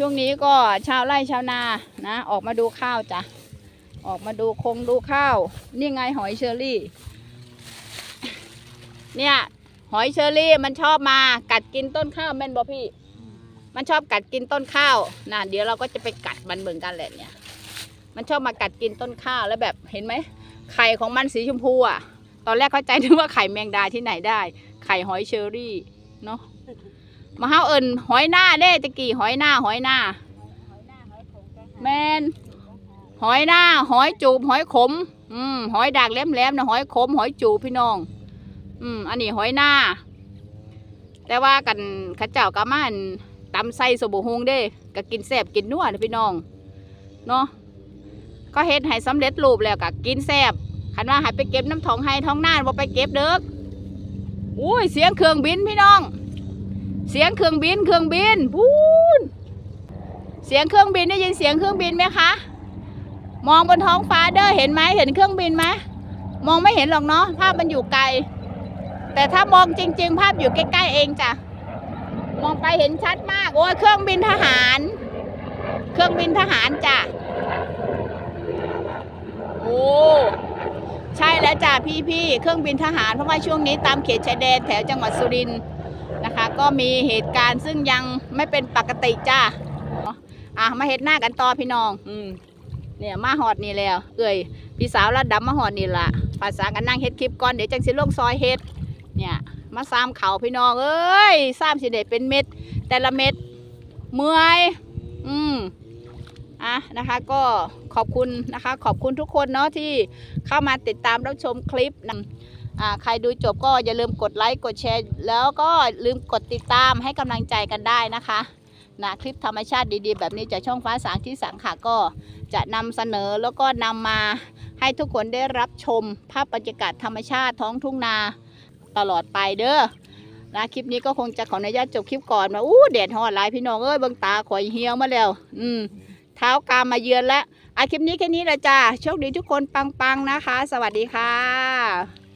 ช่วงนี้ก็ชาวไร่ชาวนานะ ออกมาดูข้าวจ้ะออกมาดูคงดูข้าว นี่ไงหอยเชอรี่ เนี่ย หอยเชอรี่มันชอบมากัดกินต้นข้าวแม่นบอพี่ มันชอบกัดกินต้นข้าวนะเดี๋ยวเราก็จะไปกัดมันเหมือนกันแหละเนี่ย มันชอบมากัดกินต้นข้าวแล้วแบบเห็นไหมไข่ของมันสีชมพูอะ ตอนแรกเข้าใจนึกว่าไข่แมงดาที่ไหนได้ ไข่หอยเชอรี่เนาะ มาเฮาเอิญหอยหน้าเด้ตะกี้หอยหน้าหอยหน้า แมนหอยหน้า หอยจูบหอยขม อืมหอยดากแหลมๆนะหอยขม หอยจูบพี่น้อง อืมอันนี้หอยหน้า แต่ว่ากันเข้าเจ้ากะมาอันตำไส้สบู่ฮงเด้ก็กินแซ่บกินนัวนะพี่น้องเนาะก็เฮ็ดให้สำเร็จรูปแล้วก็กินแซ่บคันว่าให้ไปเก็บน้ำทองให้ท้องน่านบ่ไปเก็บเด้ออุ้ยเสียงเครื่องบินพี่น้อง เสียงเครื่องบินเครื่องบินพูนเสียงเครื่องบินได้ยินเสียงเครื่องบินไหมคะ มองบนท้องฟ้าเด้อเห็นไหมเห็นเครื่องบินไหมมองไม่เห็นหรอกเนาะภาพมันอยู่ไกล แต่ถ้ามองจริง ๆ ภาพอยู่ใกล้ๆเองจ้ะมองไปเห็นชัดมากโอ้ยเครื่องบินทหาร เครื่องบินทหารจ้ะโอ้ใช่แล้วจ้ะพี่ๆเครื่องบินทหารเพราะว่าช่วงนี้ตามเขตชายแดนแถวจังหวัดสุรินทร์ นะคะ ก็มีเหตุการณ์ซึ่งยังไม่เป็นปกติจ้ะอะมาเฮ็ดหน้ากันต่อพี่น้องอืมเนี่ยมาหอดนี่แล้ว เอ้ยพี่สาวระดับมาหอดนี่ละภาษากันนั่งเฮ็ดคลิปก่อนเดี๋ยวจังสิลงซอยเฮ็ดเนี่ยมาซ้ำเขาพี่น้องเอ้ยซ้ำสิเด็ดเป็นเม็ด แต่ละเม็ดเมื่อยอืมอะนะคะก็ขอบคุณนะคะ ขอบคุณทุกคนเนาะที่เข้ามาติดตามรับชมคลิปนะอ่า ใครดูจบก็อย่าลืมกดไลค์กดแชร์ แล้วก็ลืมกดติดตามให้กำลังใจกันได้นะคะนะคลิปธรรมชาติดีๆ แบบนี้จากช่องฟ้าสางที่สังค่ะก็จะนำเสนอแล้วก็นำมาให้ทุกคนได้รับชมภาพบรรยากาศธรรมชาติท้องทุ่งนาตลอดไปเด้อนะคลิปนี้ก็คงจะขออนุญาตจบคลิปก่อนมาอู้แดดฮอดหลายพี่น้องเอ้ยเบิ่งตาข่อยเหี่ยวมาแล้ว อืมเท้ากามมาเยือนแล้วอะคลิปนี้แค่นี้ละจ้าโชคดีทุกคนปังๆนะคะ สวัสดีค่ะ